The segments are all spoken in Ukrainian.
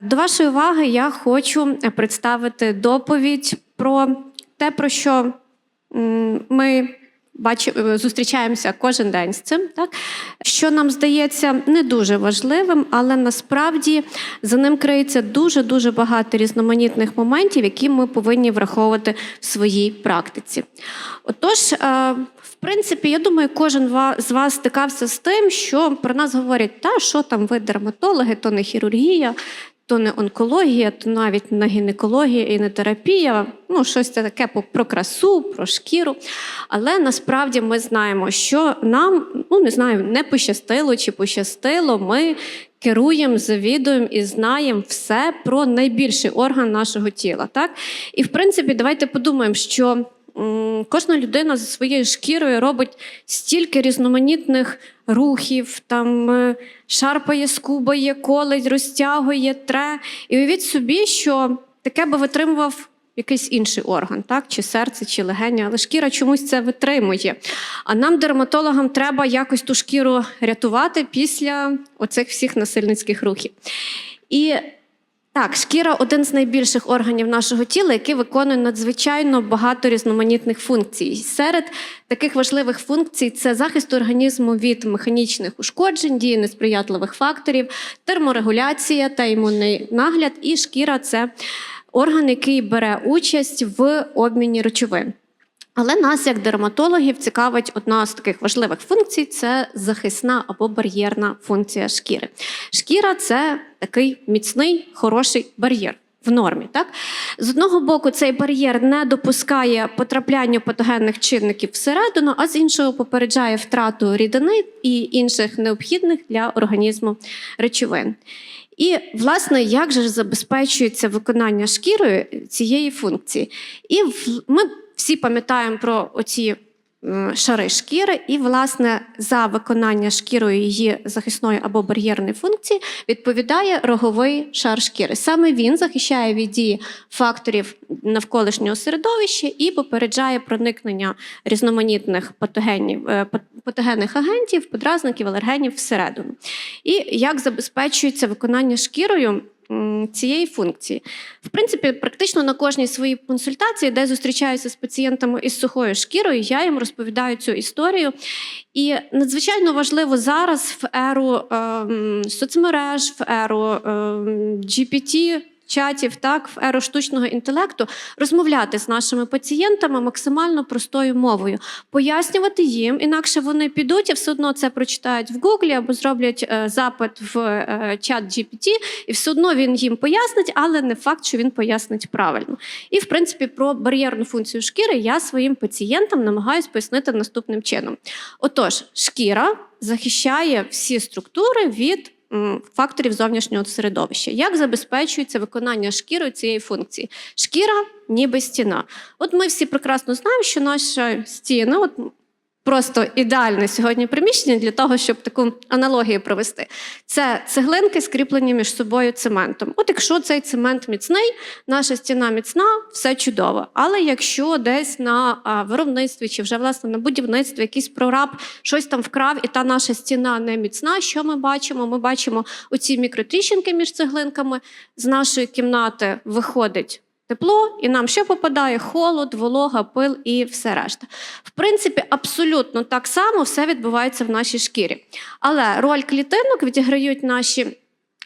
До вашої уваги я хочу представити доповідь про те, про що ми е, зустрічаємося кожен день з цим, так що нам здається не дуже важливим, але насправді за ним криється дуже дуже багато різноманітних моментів, які ми повинні враховувати в своїй практиці. Отож, е, в принципі, я думаю, кожен з вас стикався з тим, що про нас говорять, та що там ви дерматологи, то не хірургія. То не онкологія, то навіть не гінекологія і не терапія, ну щось таке про красу, про шкіру. Але насправді ми знаємо, що нам ну не знаю, не пощастило чи пощастило. Ми керуємо, завідуємо і знаємо все про найбільший орган нашого тіла. Так? І в принципі, давайте подумаємо, що кожна людина зі своєю шкірою робить стільки різноманітних рухів, там е, шарпає, скубає, колить, розтягує, тре. І уявіть собі, що таке би витримував якийсь інший орган, так? чи серце, чи легеня, але шкіра чомусь це витримує. А нам, дерматологам, треба якось ту шкіру рятувати після оцих всіх насильницьких рухів. І так, шкіра один з найбільших органів нашого тіла, який виконує надзвичайно багато різноманітних функцій. Серед таких важливих функцій це захист організму від механічних ушкоджень, дії несприятливих факторів, терморегуляція та імунний нагляд. І шкіра це орган, який бере участь в обміні речовин. Але нас, як дерматологів, цікавить одна з таких важливих функцій це захисна або бар'єрна функція шкіри. Шкіра це такий міцний, хороший бар'єр. В нормі, так з одного боку, цей бар'єр не допускає потрапляння патогенних чинників всередину, а з іншого попереджає втрату рідини і інших необхідних для організму речовин. І, власне, як же забезпечується виконання шкірою цієї функції? І ми всі пам'ятаємо про оці шари шкіри, і, власне, за виконання шкірою її захисної або бар'єрної функції відповідає роговий шар шкіри. Саме він захищає від дії факторів навколишнього середовища і попереджає проникнення різноманітних патогенів, е, патогенних агентів, подразників, алергенів всередину. І як забезпечується виконання шкірою цієї функції? В принципі, практично на кожній своїй консультації, де зустрічаюся з пацієнтами із сухою шкірою, я їм розповідаю цю історію. І надзвичайно важливо зараз в еру ем, соцмереж, в еру ем, GPT. Чатів, так, в еру штучного інтелекту розмовляти з нашими пацієнтами максимально простою мовою, пояснювати їм, інакше вони підуть і все одно це прочитають в Гуглі або зроблять е, запит в е, чат GPT, і все одно він їм пояснить, але не факт, що він пояснить правильно. І в принципі про бар'єрну функцію шкіри я своїм пацієнтам намагаюся пояснити наступним чином: отож, шкіра захищає всі структури від факторів зовнішнього середовища. Як забезпечується виконання шкірою цієї функції? Шкіра ніби стіна. От ми всі прекрасно знаємо, що наша стіна, от просто ідеальне сьогодні приміщення для того, щоб таку аналогію провести. Це цеглинки, скріплені між собою цементом. От якщо цей цемент міцний, наша стіна міцна, все чудово. Але якщо десь на виробництві чи вже власне на будівництві якийсь прораб щось там вкрав, і та наша стіна не міцна, що ми бачимо? Ми бачимо оці мікротріщинки між цеглинками. З нашої кімнати виходить. Тепло, і нам що попадає? Холод, волога, пил і все решта. В принципі, абсолютно так само все відбувається в нашій шкірі. Але роль клітинок відіграють наші.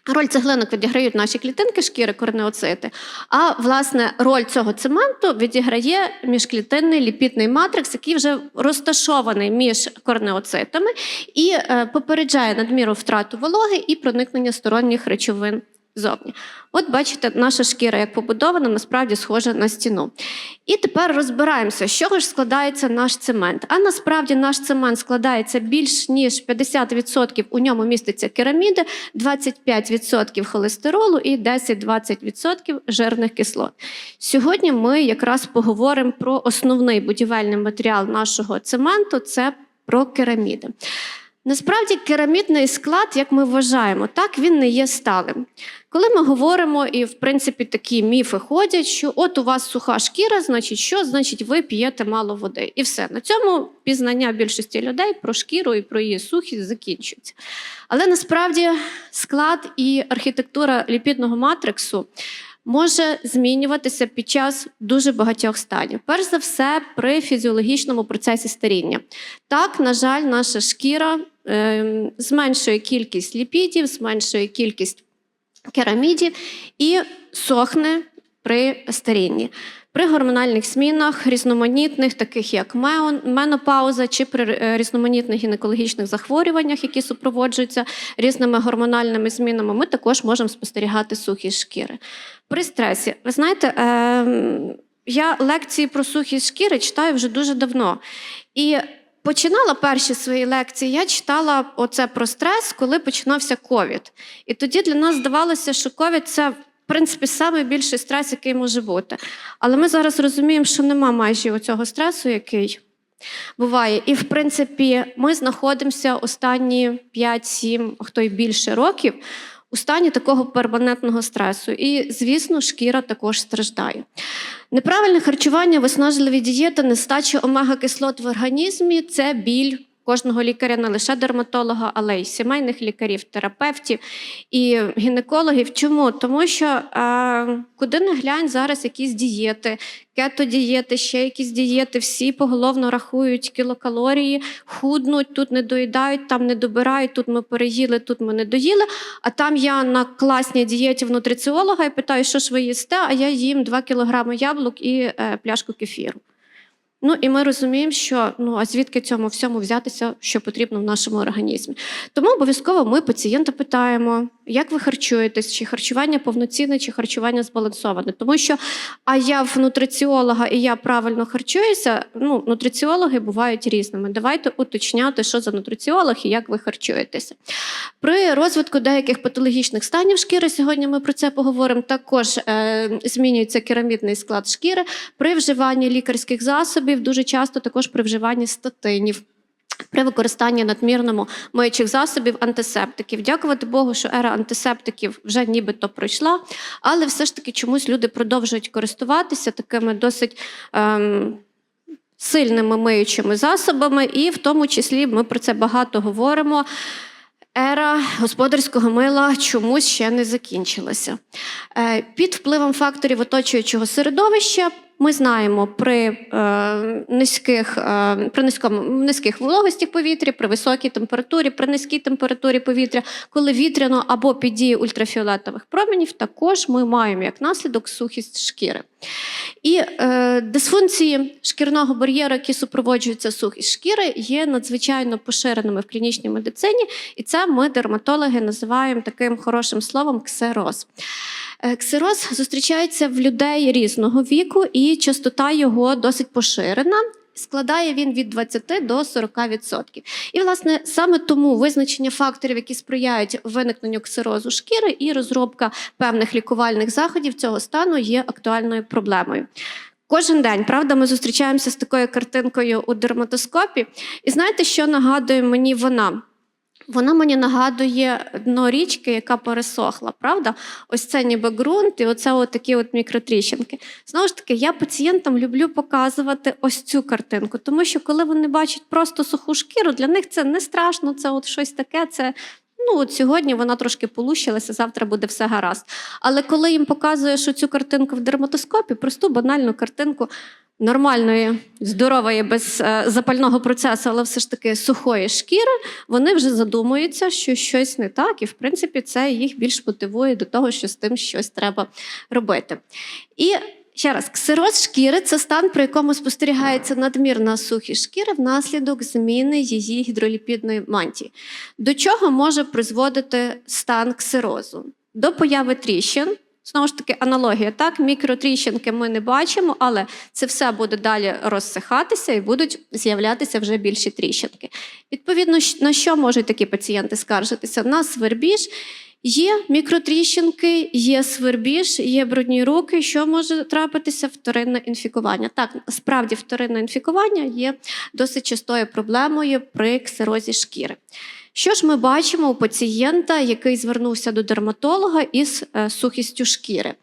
Роль цеглинок відіграють наші клітинки шкіри, корнеоцити. А власне роль цього цементу відіграє міжклітинний ліпідний матрикс, який вже розташований між корнеоцитами і е, попереджає надміру втрату вологи і проникнення сторонніх речовин зовні. От бачите, наша шкіра, як побудована, насправді схожа на стіну. І тепер розбираємося, з чого ж складається наш цемент. А насправді наш цемент складається більш ніж 50% у ньому міститься кераміди, 25% холестеролу і 10-20% жирних кислот. Сьогодні ми якраз поговоримо про основний будівельний матеріал нашого цементу це про кераміди. Насправді керамідний склад, як ми вважаємо, так він не є сталим. Коли ми говоримо, і в принципі такі міфи ходять, що от у вас суха шкіра, значить що? Значить, ви п'єте мало води. І все. На цьому пізнання більшості людей про шкіру і про її сухість закінчується. Але насправді склад і архітектура ліпідного матриксу може змінюватися під час дуже багатьох станів. Перш за все, при фізіологічному процесі старіння. Так, на жаль, наша шкіра зменшує кількість ліпідів, зменшує кількість керамідів і сохне при старінні. При гормональних змінах різноманітних, таких як менопауза, чи при е, різноманітних гінекологічних захворюваннях, які супроводжуються різними гормональними змінами, ми також можемо спостерігати сухість шкіри. При стресі, ви знаєте, ем, я лекції про сухість шкіри читаю вже дуже давно. І починала перші свої лекції, я читала оце про стрес, коли починався ковід. І тоді для нас здавалося, що ковід це. В принципі, найбільший стрес, який може бути. Але ми зараз розуміємо, що нема майже цього стресу, який буває. І, в принципі, ми знаходимося останні 5-7, а хто й більше років у стані такого перманентного стресу. І, звісно, шкіра також страждає. Неправильне харчування, виснажливі дієти, нестача омега-кислот в організмі це біль. Кожного лікаря не лише дерматолога, але й сімейних лікарів, терапевтів і гінекологів. Чому? Тому що е, куди не глянь зараз якісь дієти, кетодієти, ще якісь дієти, всі поголовно рахують кілокалорії, худнуть, тут не доїдають, там не добирають, тут ми переїли, тут ми не доїли. А там я на класній дієті в нутриціолога і питаю, що ж ви їсте, а я їм 2 кілограми яблук і е, пляшку кефіру. Ну і ми розуміємо, що ну а звідки цьому всьому взятися, що потрібно в нашому організмі. Тому обов'язково ми пацієнта питаємо, як ви харчуєтесь, чи харчування повноцінне, чи харчування збалансоване. Тому що а я в нутриціолога і я правильно харчуюся. Ну, нутриціологи бувають різними. Давайте уточняти, що за нутриціолог і як ви харчуєтеся. При розвитку деяких патологічних станів шкіри, сьогодні ми про це поговоримо. Також е, змінюється керамідний склад шкіри при вживанні лікарських засобів, дуже часто також при вживанні статинів. При використанні надмірному миючих засобів антисептиків. Дякувати Богу, що ера антисептиків вже нібито пройшла, але все ж таки чомусь люди продовжують користуватися такими досить. Ем, Сильними миючими засобами, і в тому числі ми про це багато говоримо. Ера господарського мила чомусь ще не закінчилася. Е, Під впливом факторів оточуючого середовища ми знаємо при е, низьких, е, при низькому, низьких вологості повітря, при високій температурі, при низькій температурі повітря, коли вітряно або під дією ультрафіолетових променів, також ми маємо як наслідок сухість шкіри. І е, дисфункції шкірного бар'єру, які супроводжуються сухість шкіри, є надзвичайно поширеними в клінічній медицині, і це ми, дерматологи, називаємо таким хорошим словом ксероз. Е, Ксероз зустрічається в людей різного віку, і частота його досить поширена. Складає він від 20 до 40%. І, власне, саме тому визначення факторів, які сприяють виникненню ксерозу шкіри, і розробка певних лікувальних заходів цього стану є актуальною проблемою. Кожен день, правда, ми зустрічаємося з такою картинкою у дерматоскопі. І знаєте, що нагадує мені вона? Вона мені нагадує дно річки, яка пересохла, правда? Ось це ніби ґрунт, і оце от такі от мікротріщинки. Знову ж таки, я пацієнтам люблю показувати ось цю картинку, тому що коли вони бачать просто суху шкіру, для них це не страшно, це от щось таке. це... Ну, от сьогодні вона трошки полущилася, завтра буде все гаразд. Але коли їм показуєш цю картинку в дерматоскопі, просту банальну картинку нормальної, здорової, без е, запального процесу, але все ж таки сухої шкіри, вони вже задумуються, що щось не так, і в принципі це їх більш мотивує до того, що з тим щось треба робити. І ще раз, ксироз шкіри це стан, при якому спостерігається надмірна сухість шкіри внаслідок зміни її гідроліпідної мантії. До чого може призводити стан ксирозу? До появи тріщин. Знову ж таки, аналогія, так, мікротріщинки ми не бачимо, але це все буде далі розсихатися і будуть з'являтися вже більші тріщинки. Відповідно, на що можуть такі пацієнти скаржитися? На свербіж Є мікротріщинки, є свербіж, є брудні руки. Що може трапитися? Вторинне інфікування. Так, справді вторинне інфікування є досить частою проблемою при ксерозі шкіри. Що ж ми бачимо у пацієнта, який звернувся до дерматолога із е, сухістю шкіри?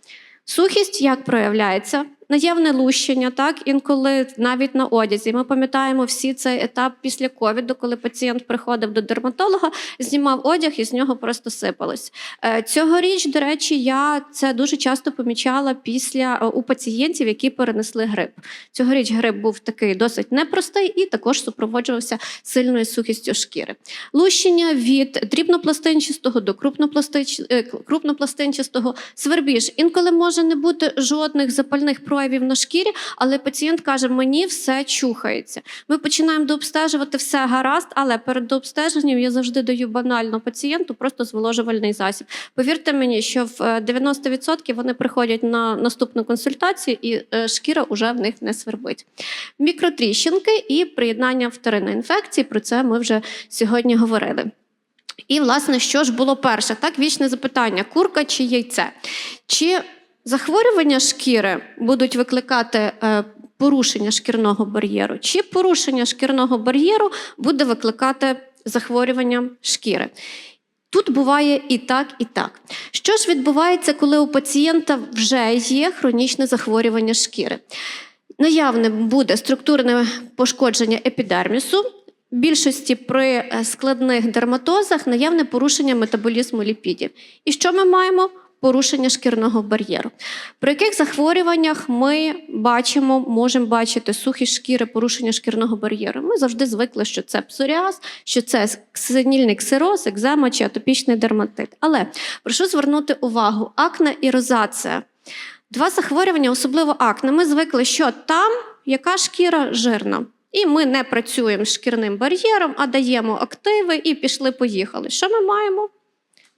Сухість як проявляється? Наявне лущення, так інколи навіть на одязі. Ми пам'ятаємо всі цей етап після ковіду, коли пацієнт приходив до дерматолога, знімав одяг і з нього просто сипалось. Е, Цьогоріч, до речі, я це дуже часто помічала після е, у пацієнтів, які перенесли грип. Цьогоріч грип був такий досить непростий і також супроводжувався сильною сухістю шкіри. Лущення від дрібнопластинчастого до е, крупнопластинчастого, свербіж. Інколи може не бути жодних запальних проявів на шкірі, але пацієнт каже: мені все чухається. Ми починаємо дообстежувати все гаразд, але перед дообстеженням я завжди даю банально пацієнту просто зволожувальний засіб. Повірте мені, що в е, 90% вони приходять на наступну консультацію, і е, шкіра вже в них не свербить. Мікротріщинки і приєднання вторинної інфекції. Про це ми вже сьогодні говорили. І, власне, що ж було перше? Так, вічне запитання: курка чи яйце? Чи захворювання шкіри будуть викликати е, порушення шкірного бар'єру, чи порушення шкірного бар'єру буде викликати захворювання шкіри? Тут буває і так, і так. Що ж відбувається, коли у пацієнта вже є хронічне захворювання шкіри? Наявне буде структурне пошкодження епідермісу. В більшості при е, складних дерматозах наявне порушення метаболізму ліпідів. І що ми маємо? Порушення шкірного бар'єру. При яких захворюваннях ми бачимо, можемо бачити сухі шкіри, порушення шкірного бар'єру. Ми завжди звикли, що це псоріаз, що це синільний ксероз, екзема чи атопічний дерматит. Але прошу звернути увагу: акне і розація. Два захворювання, особливо акне. Ми звикли, що там яка шкіра жирна. І ми не працюємо з шкірним бар'єром, а даємо активи і пішли-поїхали. Що ми маємо?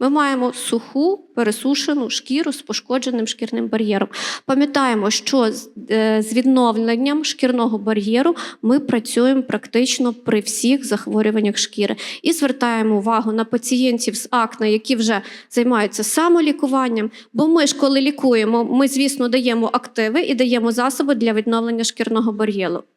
Ми маємо суху, пересушену шкіру з пошкодженим шкірним бар'єром. Пам'ятаємо, що з, е, відновленням шкірного бар'єру ми працюємо практично при всіх захворюваннях шкіри і звертаємо увагу на пацієнтів з акне, які вже займаються самолікуванням. Бо ми ж, коли лікуємо, ми, звісно, даємо активи і даємо засоби для відновлення шкірного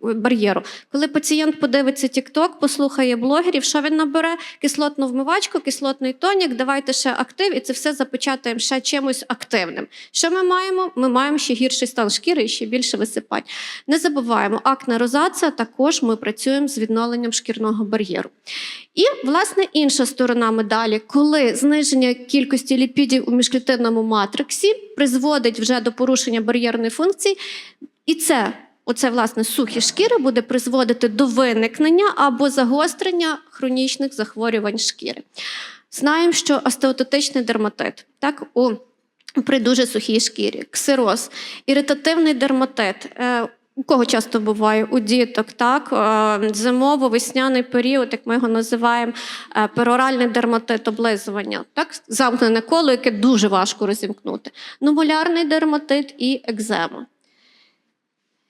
бар'єру. Коли пацієнт подивиться TikTok, послухає блогерів, що він набере? Кислотну вмивачку, кислотний тонік, давайте ще актив, і це все запечатаємо ще чимось активним. Що ми маємо? Ми маємо ще гірший стан шкіри і ще більше висипань. Не забуваємо, акне розація також ми працюємо з відновленням шкірного бар'єру. І, власне, інша сторона медалі, коли зниження кількості ліпідів у міжклітинному матриксі призводить вже до порушення бар'єрної функції, і це. Оце, власне, сухі шкіри буде призводити до виникнення або загострення хронічних захворювань шкіри. Знаємо, що остеототичний дерматит, так, у, при дуже сухій шкірі, ксироз, іритативний дерматит. Е, у кого часто буває? У діток, так, е, зимово-весняний період, як ми його називаємо, е, пероральний дерматит, облизування, так, замкнене коло, яке дуже важко розімкнути. Нумолярний дерматит і екзема.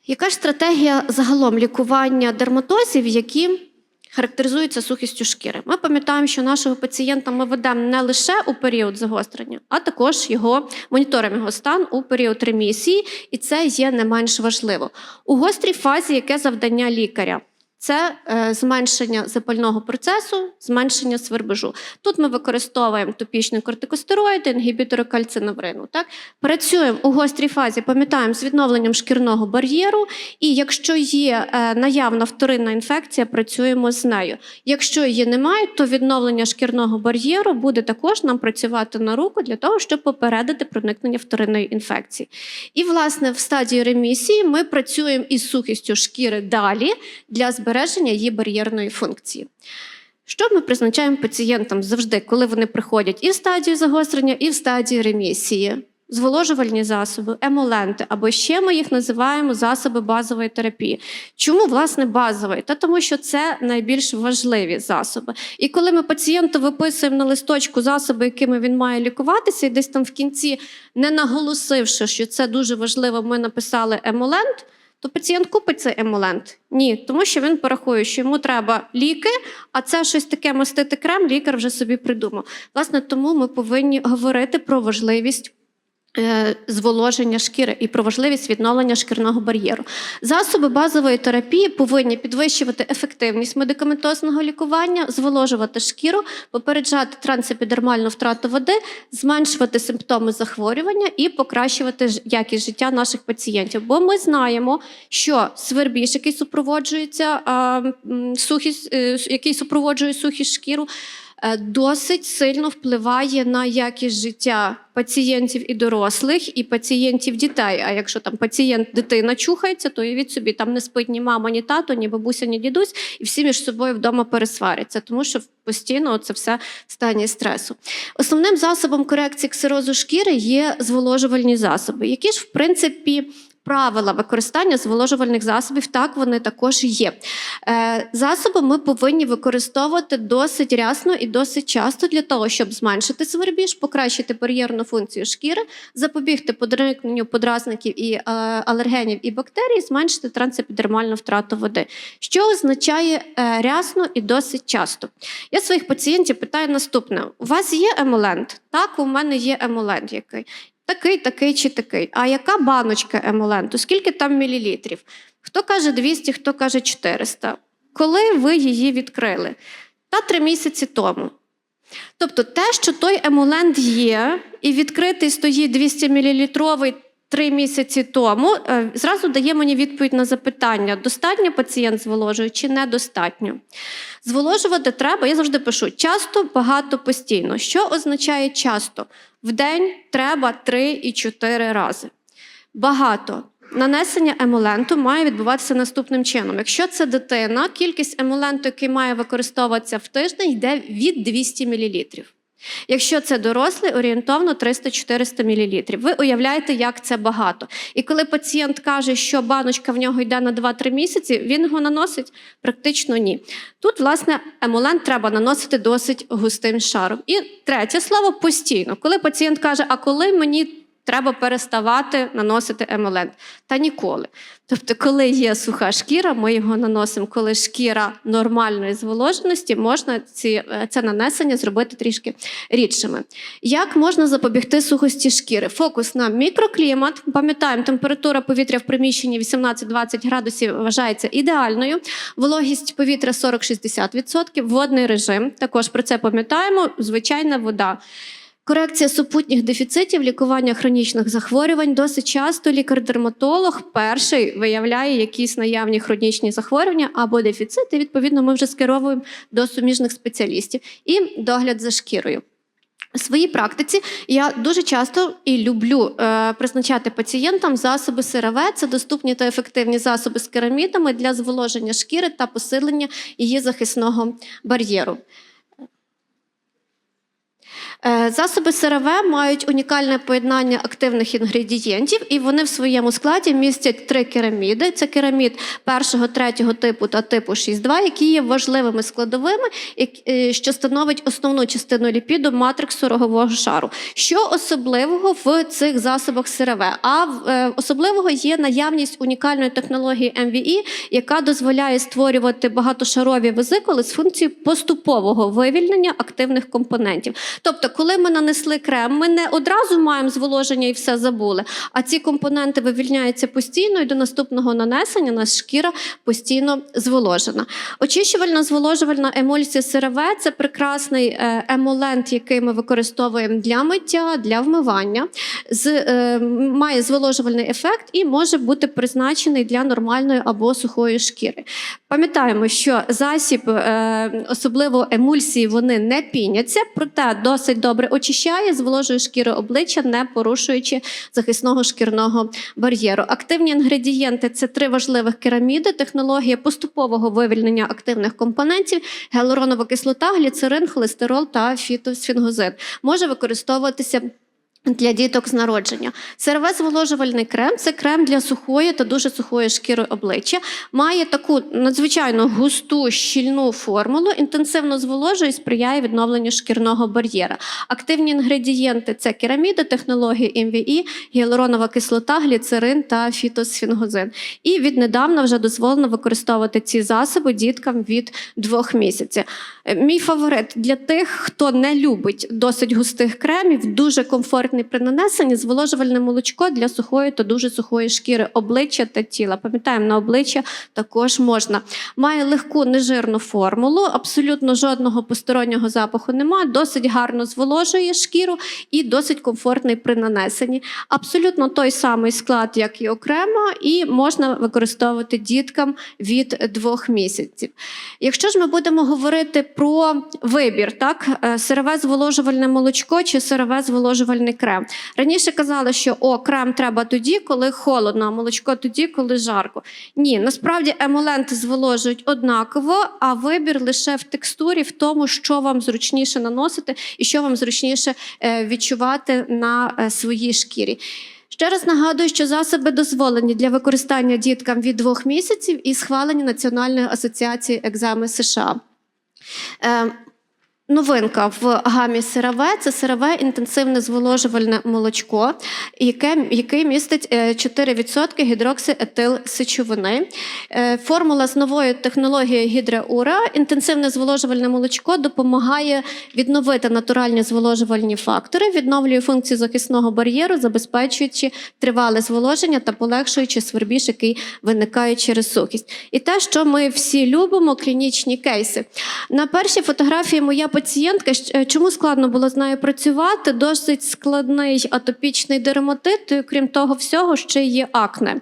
Яка ж стратегія загалом лікування дерматозів, які характеризуються сухістю шкіри? Ми пам'ятаємо, що нашого пацієнта ми ведемо не лише у період загострення, а також його моніторимо його стан у період ремісії, і це є не менш важливо. У гострій фазі яке завдання лікаря? Це е, зменшення запального процесу, зменшення свербежу. Тут ми використовуємо топічні кортикостероїди, інгібітори кальцинаврину. Так? Працюємо у гострій фазі, пам'ятаємо з відновленням шкірного бар'єру, і якщо є е, наявна вторинна інфекція, працюємо з нею. Якщо її немає, то відновлення шкірного бар'єру буде також нам працювати на руку для того, щоб попередити проникнення вторинної інфекції. І, власне, в стадії ремісії ми працюємо із сухістю шкіри далі для збереження її бар'єрної функції. Що ми призначаємо пацієнтам завжди, коли вони приходять і в стадію загострення, і в стадії ремісії? Зволожувальні засоби, емоленти, або ще ми їх називаємо засоби базової терапії. Чому власне базовий? Та тому, що це найбільш важливі засоби. І коли ми пацієнту виписуємо на листочку засоби, якими він має лікуватися, і десь там в кінці, не наголосивши, що це дуже важливо, ми написали емолент. То пацієнт купить цей емолент? Ні, тому що він порахує, що йому треба ліки, а це щось таке мастити крем, лікар вже собі придумав. Власне, тому ми повинні говорити про важливість. Е, Зволоження шкіри і про важливість відновлення шкірного бар'єру. Засоби базової терапії повинні підвищувати ефективність медикаментозного лікування, зволожувати шкіру, попереджати трансепідермальну втрату води, зменшувати симптоми захворювання і покращувати якість життя наших пацієнтів. Бо ми знаємо, що свербіж, який супроводжується сухість, е, який супроводжує сухість шкіру. Е, Досить сильно впливає на якість життя пацієнтів і дорослих, і пацієнтів дітей. А якщо там пацієнт дитина чухається, то уявіть собі, там не спить ні мама, ні тато, ні бабуся, ні дідусь, і всі між собою вдома пересваряться, тому що постійно це все в стані стресу. Основним засобом корекції ксерозу шкіри є зволожувальні засоби, які ж в принципі. Правила використання зволожувальних засобів так вони також є. Е, засоби ми повинні використовувати досить рясно і досить часто для того, щоб зменшити свербіж, покращити бар'єрну функцію шкіри, запобігти подразненню подразників і е, алергенів і бактерій, зменшити трансепідермальну втрату води, що означає е, рясно і досить часто. Я своїх пацієнтів питаю наступне: у вас є емолент? Так, у мене є емолент який. Такий, такий чи такий. А яка баночка емоленту? Скільки там мілілітрів? Хто каже 200, хто каже 400. Коли ви її відкрили? Та три місяці тому. Тобто те, що той емулент є, і відкритий стоїть 200 мл три місяці тому, е, зразу дає мені відповідь на запитання: достатньо пацієнт зволожує чи недостатньо. Зволожувати треба, я завжди пишу часто, багато, постійно. Що означає часто? В день треба 3 і 4 рази. Багато. Нанесення емоленту має відбуватися наступним чином. Якщо це дитина, кількість емоленту, який має використовуватися в тиждень, йде від 200 мл. Якщо це дорослий, орієнтовно 300-400 мл. Ви уявляєте, як це багато. І коли пацієнт каже, що баночка в нього йде на 2-3 місяці, він його наносить практично ні. Тут, власне, емолент треба наносити досить густим шаром. І третє слово постійно. Коли пацієнт каже, а коли мені треба переставати наносити емолент. Та ніколи. Тобто, коли є суха шкіра, ми його наносимо. Коли шкіра нормальної зволоженості, можна ці, е, це нанесення зробити трішки рідшими. Як можна запобігти сухості шкіри? Фокус на мікроклімат. Пам'ятаємо, температура повітря в приміщенні 18-20 градусів вважається ідеальною. Вологість повітря 40-60%, водний режим. Також про це пам'ятаємо. Звичайна вода. Корекція супутніх дефіцитів, лікування хронічних захворювань. Досить часто лікар-дерматолог перший виявляє якісь наявні хронічні захворювання або дефіцити. Відповідно, ми вже скеровуємо до суміжних спеціалістів і догляд за шкірою. У своїй практиці я дуже часто і люблю е, призначати пацієнтам засоби СРВ. Це доступні та ефективні засоби з керамідами для зволоження шкіри та посилення її захисного бар'єру. Е, Засоби СРВ мають унікальне поєднання активних інгредієнтів, і вони в своєму складі містять три кераміди: це керамід першого, третього типу та типу 6.2, які є важливими складовими, е, що становить основну частину ліпіду матриксу рогового шару. Що особливого в цих засобах СРВ? А е, особливого є наявність унікальної технології MVE, яка дозволяє створювати багатошарові везикули з функцією поступового вивільнення активних компонентів. Тобто, коли ми нанесли крем, ми не одразу маємо зволоження і все забули, а ці компоненти вивільняються постійно, і до наступного нанесення наша шкіра постійно зволожена. Очищувальна зволожувальна емульсія СРВ це прекрасний е, емолент, який ми використовуємо для миття, для вмивання. З, е, має зволожувальний ефект і може бути призначений для нормальної або сухої шкіри. Пам'ятаємо, що засіб, е, особливо емульсії, вони не піняться, проте досить добре очищає, зволожує шкіру обличчя, не порушуючи захисного шкірного бар'єру. Активні інгредієнти це три важливих кераміди, технологія поступового вивільнення активних компонентів, гіалуронова кислота, гліцерин, холестерол та фітосфінгозин. Може використовуватися Для діток з народження. СРВ зволожувальний крем це крем для сухої та дуже сухої шкіри обличчя. Має таку надзвичайно густу щільну формулу, інтенсивно зволожує і сприяє відновленню шкірного бар'єра. Активні інгредієнти це кераміди, технології МВІ, гіалуронова кислота, гліцерин та фітосфінгозин. І віднедавна вже дозволено використовувати ці засоби діткам від двох місяців. Мій фаворит для тих, хто не любить досить густих кремів, дуже комфортний при нанесенні зволожувальне молочко для сухої та дуже сухої шкіри обличчя та тіла. Пам'ятаємо, на обличчя також можна. Має легку нежирну формулу, абсолютно жодного постороннього запаху немає, досить гарно зволожує шкіру і досить комфортний при нанесенні. Абсолютно той самий склад, як і окремо, і можна використовувати діткам від двох місяців. Якщо ж ми будемо говорити про вибір, так е, сирове зволожувальне молочко чи сирове зволожувальний крем. Раніше казали, що о, крем треба тоді, коли холодно, а молочко тоді, коли жарко. Ні, насправді емоленти зволожують однаково, а вибір лише в текстурі, в тому, що вам зручніше наносити і що вам зручніше е, відчувати на е, своїй шкірі. Ще раз нагадую, що засоби дозволені для використання діткам від двох місяців і схвалені Національною асоціацією екзами США. Е, Новинка в гамі сирове це сирове інтенсивне зволожувальне молочко, яке, яке містить е, 4% гідроксиетилсечовини. Е, Формула з новою технологією гідреура. Інтенсивне зволожувальне молочко допомагає відновити натуральні зволожувальні фактори, відновлює функцію захисного бар'єру, забезпечуючи тривале зволоження та полегшуючи свербіж, який виникає через сухість. І те, що ми всі любимо, клінічні кейси. На першій фотографії моя пацієнтка, е, чому складно було з нею працювати? Досить складний атопічний дерматит, крім того всього, ще є акне.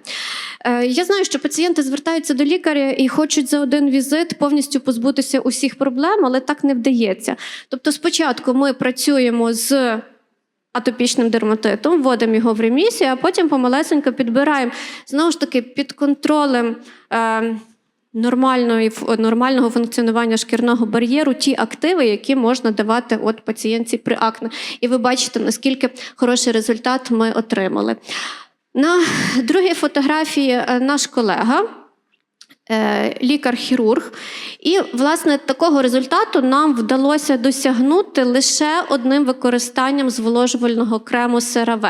Е, Я знаю, що пацієнти звертаються до лікаря і хочуть за один візит повністю позбутися усіх проблем, але так не вдається. Тобто, спочатку ми працюємо з атопічним дерматитом, вводимо його в ремісію, а потім помалесенько підбираємо знову ж таки під контролем. Е, Нормальної ф- нормального функціонування шкірного бар'єру ті активи, які можна давати от пацієнтці при акне. І ви бачите, наскільки хороший результат ми отримали. На другій фотографії е, наш колега, е, лікар-хірург. І, власне, такого результату нам вдалося досягнути лише одним використанням зволожувального крему СРВ.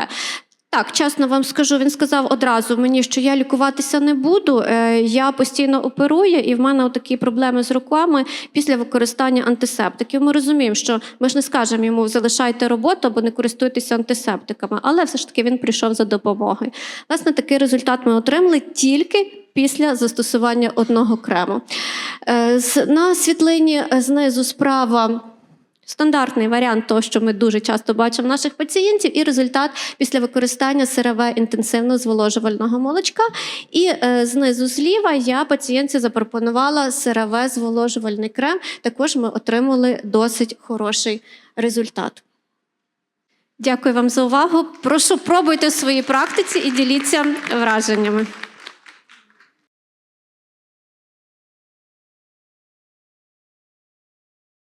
Так, чесно вам скажу, він сказав одразу мені, що я лікуватися не буду. е, Я постійно оперую, і в мене такі проблеми з руками після використання антисептиків. Ми розуміємо, що ми ж не скажемо йому залишайте роботу або не користуйтеся антисептиками, але все ж таки він прийшов за допомогою. Власне, такий результат ми отримали тільки. Після застосування одного крему. Е, На світлині е, знизу справа Стандартний варіант того, що ми дуже часто бачимо наших пацієнтів, і результат після використання сирове інтенсивно зволожувального молочка. І е, знизу зліва я пацієнтці запропонувала сирове зволожувальний крем. Також ми отримали досить хороший результат. Дякую вам за увагу. Прошу пробуйте в своїй практиці і діліться враженнями.